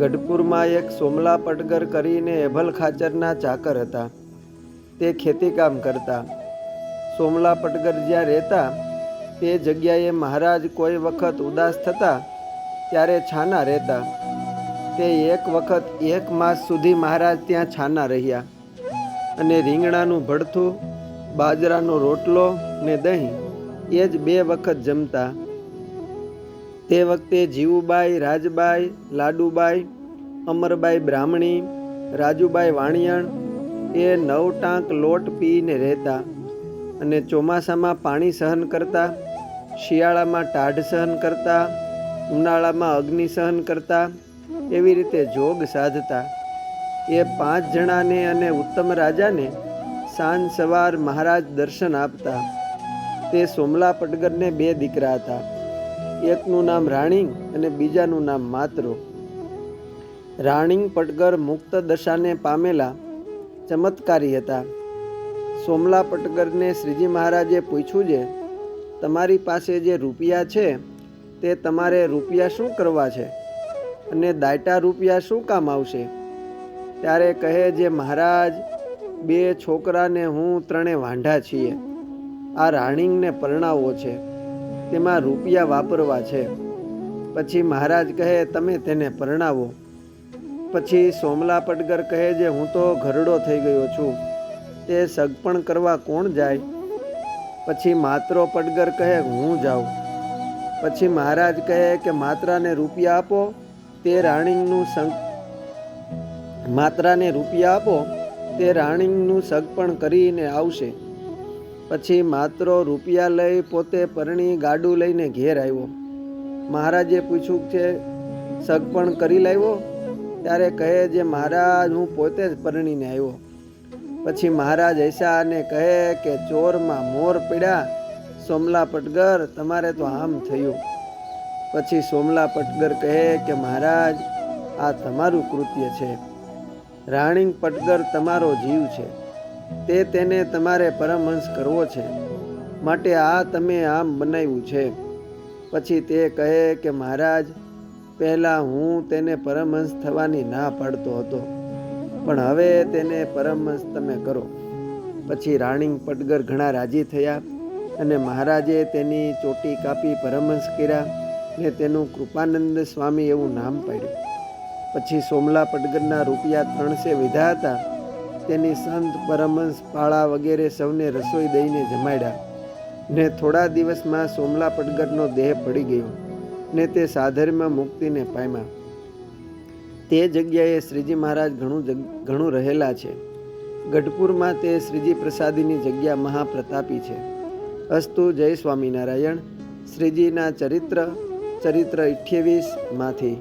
ગઢપુરમાં એક સોમલા પટગર કરીને એભલ ખાચરના ચાકર હતા. તે ખેતીકામ કરતા. સોમલા પટગર જ્યાં રહેતા, તે જગ્યાએ મહારાજ કોઈ વખત ઉદાસ થતા, ત્યારે છાના રહેતા. તે એક વખત એક માસ સુધી મહારાજ ત્યાં છાના રહ્યા અને રીંગણાનું ભડથું બાજરાનો રોટલો ને દહીં એ જ બે વખત જમતા. તે વખતે જીવુબાઈ, રાજબાઈ, લાડુબાઈ, અમરબાઈ બ્રાહ્મણી, રાજુબાઈ વાણિયણ એ નવ ટાંક લોટ પીને રહેતા અને ચોમાસામાં પાણી સહન કરતા, શિયાળામાં ટાઢ સહન કરતા, ઉનાળામાં અગ્નિ સહન કરતા એવી રીતે જોગ સાધતા. એ પાંચ જણાને અને ઉત્તમ રાજાને સાંજ સવાર મહારાજ દર્શન આપતા. તે સોમલા પટગરને બે દીકરા હતા. એકનું નામ રાણીંગ અને બીજાનું નામ માતરો રાણીંગ પટગર મુક્ત દશાને પામેલા ચમત્કારી હતા. સોમલા પટગરને શ્રીજી મહારાજે પૂછ્યું છે, તમારી પાસે જે રૂપિયા છે, તે તમારે રૂપિયા શું કરવા છે? અને દાયટા રૂપિયા શું કામ આવશે? ત્યારે કહે જે મહારાજ, બે છોકરાને હું ત્રણે વાંઢા છીએ. આ રાણીંગને પરણાવવો છે. તેમાં રૂપિયા વાપરવા છે. પછી મહારાજ કહે, તમે તેને પરણાવો. પછી સોમલા પટગર કહે જે હું તો ઘરડો થઈ ગયો છું. તે સગપણ કરવા કોણ જાય? પછી માત્રો પટગર કહે, હું જાઉં. પછી મહારાજ કહે કે, માત્રાને રૂપિયા આપો, તે રાણીનું સંગ માત્રાને રૂપિયા આપો, તે રાણીનું સગપણ કરીને આવશે. પછી માત્રો રૂપિયા લઈ પોતે પરણી ગાડું લઈને ઘેર આવ્યો. મહારાજે પૂછ્યું છે સગપણ કરી લાવ્યો? ત્યારે કહે જે, મહારાજ, હું પોતે જ પરણીને આવ્યો. પછી મહારાજ અને કહે કે, ચોરમાં મોર પીડ્યા સોમલા પટગર, તમારે તો આમ થયું. પછી સોમલા પટગર કહે કે, મહારાજ, આ તમારું કૃત્ય છે. રાણી પટગર તમારો જીવ છે. તે તેને તમારે પરમહંસ કરવો છે. માટે આ તમે આમ બનાવ્યું છે. પછી તે કહે કે, મહારાજ, પહેલાં હું તેને પરમહંસ થવાની ના પાડતો હતો. પણ હવે તેને પરમહંસ તમે કરો. પછી રાણી પટગર ઘણા રાજી થયા અને મહારાજે તેની ચોટી કાપી પરમહંસ કર્યા ને તેનું કૃપાનંદ સ્વામી એવું નામ પાડ્યું. પછી સોમલા પટગરના રૂપિયા ત્રણસે વિધા હતા. તેની સંત પરમહંસ પાળા વગેરે સૌને રસોઈ દઈને જમાડ્યા ને થોડા દિવસમાં સોમલા પડગરનો દેહ પડી ગયો ને તે સાધર્મ મુક્તિને પામ્યા. તે જગ્યાએ શ્રીજી મહારાજ ઘણું ઘણું રહેલા છે. ગઢપુરમાં તે શ્રીજી પ્રસાદીની જગ્યા મહાપ્રતાપી છે. અસ્તુ જય સ્વામિનારાયણ. શ્રીજીના ચરિત્ર ચરિત્ર અઠ્યાવીસમાંથી